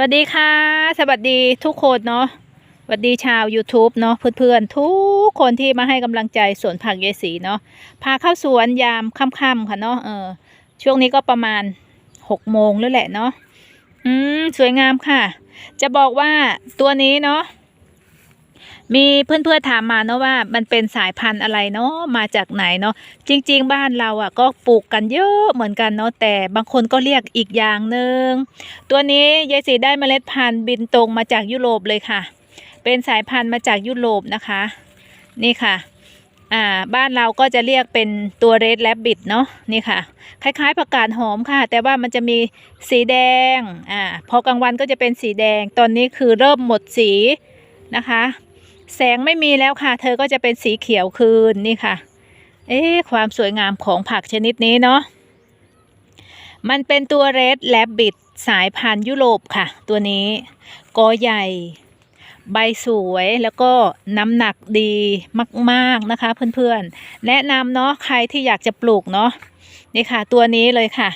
วัสดีค่ะ สวัสดีทุกคนเนาะสวัสดีชาว YouTube เนาะเพื่อนๆ ทุกคนที่มาให้กำลังใจสวนผักยายศรีเนาะพาเข้าสวนยามค่ำๆค่ะเนาะเออช่วงนี้ก็ประมาณหกโมงแล้วแหละเนาะอืมสวยงามค่ะ จะบอกว่าตัวนี้เนาะ มีเพื่อนๆถามมาเนาะว่ามันเป็นสายพันธุ์อะไรเนาะมาจากไหนเนาะจริง ๆ บ้านเราอะก็ปลูกกันเยอะเหมือนกันเนาะแต่บางคนก็เรียกอีกอย่างหนึ่งตัวนี้ยายศรีได้เมล็ดพันธุ์บินตรงมาจากยุโรปเลยค่ะ เป็นสายพันธุ์มาจากยุโรปนะคะ นี่ค่ะอ่าบ้านเราก็จะเรียกเป็นตัวเรดแลบบิ t เนาะนี่ค่ะ คล้ายๆผักกาดหอมค่ะ แต่ว่ามันจะมีสีแดงอ่าพอกลางวันก็จะเป็นสีแดงตอนนี้คือเริ่มหมดสีนะคะ แสงไม่มีแล้วค่ะ เธอก็จะเป็นสีเขียวคืนนี่ค่ะ เอ๊ะความสวยงามของผักชนิดนี้เนาะมันเป็นตัวเรดแลบบิ t สายพันธุ์ยุโรปค่ะ ตัวนี้กอใหญ่ ใบสวยแล้วก็น้ำหนักดีมาก ๆนะคะเพื่อนๆ แนะนำเนาะใครที่อยากจะปลูกเนาะนี่ค่ะ ตัวนี้เลยค่ะ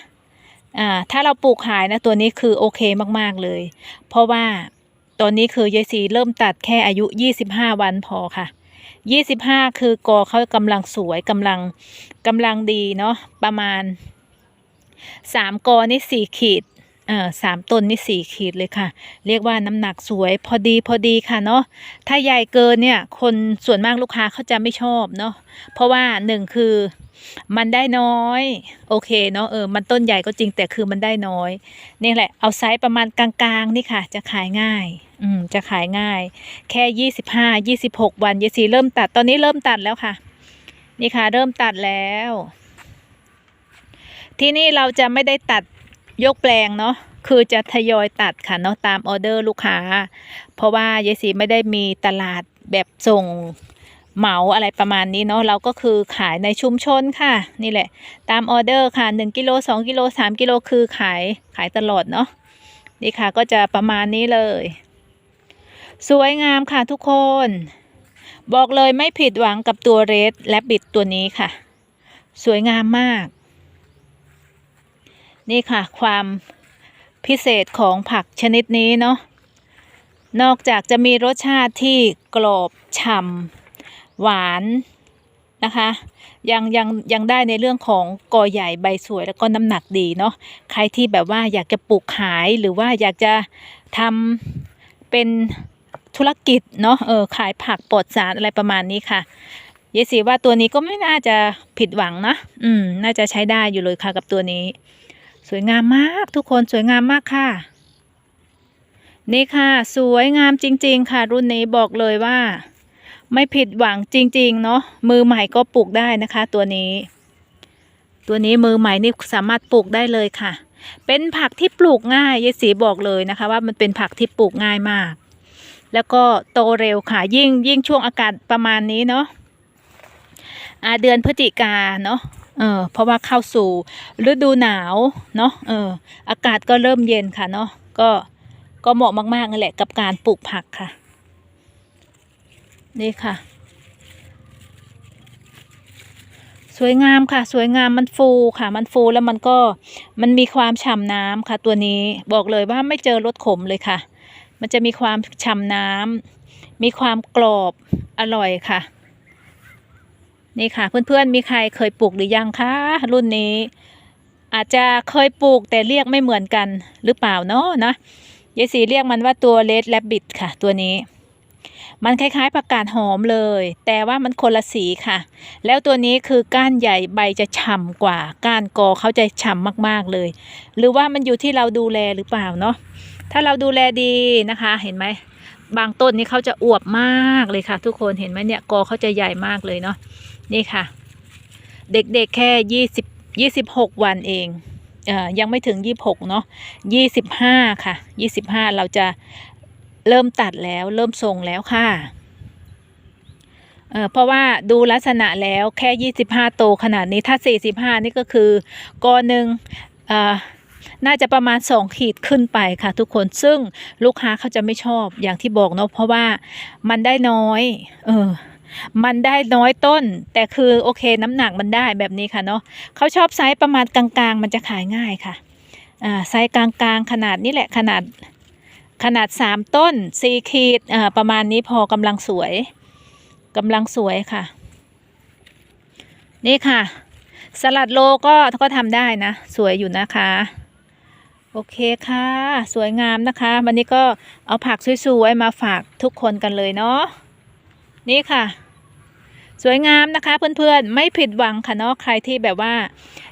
อ่า ถ้าเราปลูกขายนะ ตัวนี้คือโอเคมากๆเลย เพราะว่า ตอนนี้คือยายสีเริ่มตัดแค่อายุ 25 วันพอค่ะ 25 คือกอเขากำลังสวยกำลังกำลังดีเนาะประมาณ 3 กอนี่4ขีด เอ่อสามต้นนี่สี่ขีดเลยค่ะ เรียกว่าน้ำหนักสวยพอดีพอดีค่ะเนาะถ้าใหญ่เกินเนี่ยคนส่วนมากลูกค้าเขาจะไม่ชอบเนาะเพราะว่าหนึ่งคือมันได้น้อย โอเคเนาะเออมันต้นใหญ่ก็จริงแต่คือมันได้น้อยนี่แหละเอาไซส์ประมาณกลางๆนี่ค่ะ จะขายง่ายอืมจะขายง่าย แค่ยี่สิบห้ายี่สิบหกวันยายสีเริ่มตัดตอนนี้เริ่มตัดแล้วค่ะ นี่ค่ะ เริ่มตัดแล้ว ที่นี่เราจะไม่ได้ตัด ยกแปลงเนาะคือจะทยอยตัดค่ะเนาะตามออเดอร์ลูกค้า เพราะว่ายายศรีไม่ได้มีตลาดแบบส่งเหมาอะไรประมาณนี้เนาะเราก็คือขายในชุมชนค่ะ นี่แหละ ตามออเดอร์ค่ะ1กิโล2กิโล3กิโลคือขายขายตลอดเนาะนี่ค่ะก็จะประมาณนี้เลย สวยงามค่ะทุกคน บอกเลยไม่ผิดหวังกับตัวเรดและบิดตัวนี้ค่ะ สวยงามมาก นี่ค่ะ ความพิเศษของผักชนิดนี้เนาะนอกจากจะมีรสชาติที่กรอบฉ่ำหวานนะคะยังยังยังได้ในเรื่องของกอใหญ่ใบสวยแล้วก็น้ำหนักดีเนาะใครที่แบบว่าอยากจะปลูกขายหรือว่าอยากจะทำเป็นธุรกิจเนาะเออขายผักปลอดสารอะไรประมาณนี้ค่ะเยสีว่าตัวนี้ก็ไม่น่าจะผิดหวังนะอืมน่าจะใช้ได้อยู่เลยค่ะกับตัวนี้ สวยงามมากทุกคนสวยงามมากค่ะ นี่ค่ะ สวยงามจริง ๆ ค่ะ รุ่นนี้บอกเลยว่า ไม่ผิดหวังจริง ๆ เนาะมือใหม่ก็ปลูกได้นะคะ ตัวนี้ ตัวนี้มือใหม่นี่สามารถปลูกได้เลยค่ะ เป็นผักที่ปลูกง่ายยายศรีบอกเลยนะคะ ว่ามันเป็นผักที่ปลูกง่ายมาก แล้วก็โตเร็วค่ะ ยิ่งยิ่งช่วงอากาศประมาณนี้เนาะเดือนพฤศจิกาเนาะ เออเพราะว่าเข้าสู่ฤดูหนาวเนาะเอออากาศก็เริ่มเย็นค่ะเนาะก็ก็เหมาะมากๆนั่นแหละกับการปลูกผักค่ะ นี่ค่ะ สวยงามค่ะ สวยงามมันฟูค่ะ มันฟูแล้วมันก็มันมีความฉ่ำน้ำค่ะ ตัวนี้บอกเลยว่าไม่เจอรสขมเลยค่ะ มันจะมีความฉ่ำน้ำมีความกรอบอร่อยค่ะ นี่ค่ะ เพื่อนๆมีใครเคยปลูกหรือยังคะรุ่นนี้ อาจจะเคยปลูกแต่เรียกไม่เหมือนกันหรือเปล่าเนาะนะยายสีเรียกมันว่าตัวเลดแลบบิดค่ะ ตัวนี้ มันคล้ายๆผักกาดหอมเลย แต่ว่ามันคนละสีค่ะ แล้วตัวนี้คือก้านใหญ่ใบจะฉ่ำกว่า ก้านกอเขาจะฉ่ำมากๆเลย หรือว่ามันอยู่ที่เราดูแลหรือเปล่าเนาะถ้าเราดูแลดีนะคะเห็นไหมบางต้นนี้เขาจะอวบมากเลยค่ะ ทุกคนเห็นไหมเนี่ยกอเขาจะใหญ่มากเลยเนาะ นี่ค่ะ เด็กๆแค่ยี่สิบยี่สิบหกวันเองเอ่อยังไม่ถึงยี่หกเนาะยี่สิบห้าค่ะยี่สิบห้าเราจะเริ่มตัดแล้วเริ่มส่งแล้วค่ะเออเพราะว่าดูลักษณะแล้วแค่ยี่สิบห้าโตขนาดนี้ถ้าสี่สิบห้านี่ก็คือกอหนึ่งเอ่อน่าจะประมาณสองขีดขึ้นไปค่ะทุกคนซึ่งลูกค้าเขาจะไม่ชอบอย่างที่บอกเนาะเพราะว่ามันได้น้อย เออ มันได้น้อยต้น แต่คือโอเคน้ำหนักมันได้แบบนี้ค่ะเนาะเขาชอบไซส์ประมาณกลางๆ มันจะขายง่ายค่ะอ่าไซส์กลางๆ ขนาดนี้แหละขนาดขนาดสามต้นสี่ขีดอ่าประมาณนี้พอกำลังสวยกำลังสวยค่ะ นี่ค่ะ สลัดโลก็ก็ทำได้นะ สวยอยู่นะคะโอเคค่ะ สวยงามนะคะ วันนี้ก็เอาผักสวยๆมาฝากทุกคนกันเลยเนาะนี่ค่ะ สวยงามนะคะ เพื่อนๆไม่ผิดหวังค่ะเนาะใครที่แบบว่า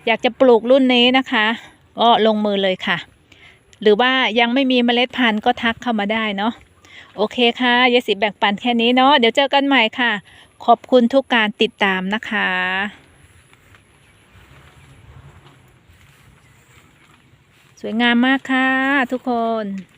อยากจะปลูกรุ่นนี้นะคะก็ลงมือเลยค่ะ หรือว่ายังไม่มีเมล็ดพันธุ์ก็ทักเข้ามาได้เนาะโอเคค่ะยายสีแบ่งปันแค่นี้เนาะเดี๋ยวเจอกันใหม่ค่ะ ขอบคุณทุกการติดตามนะคะสวยงามมากค่ะทุกคน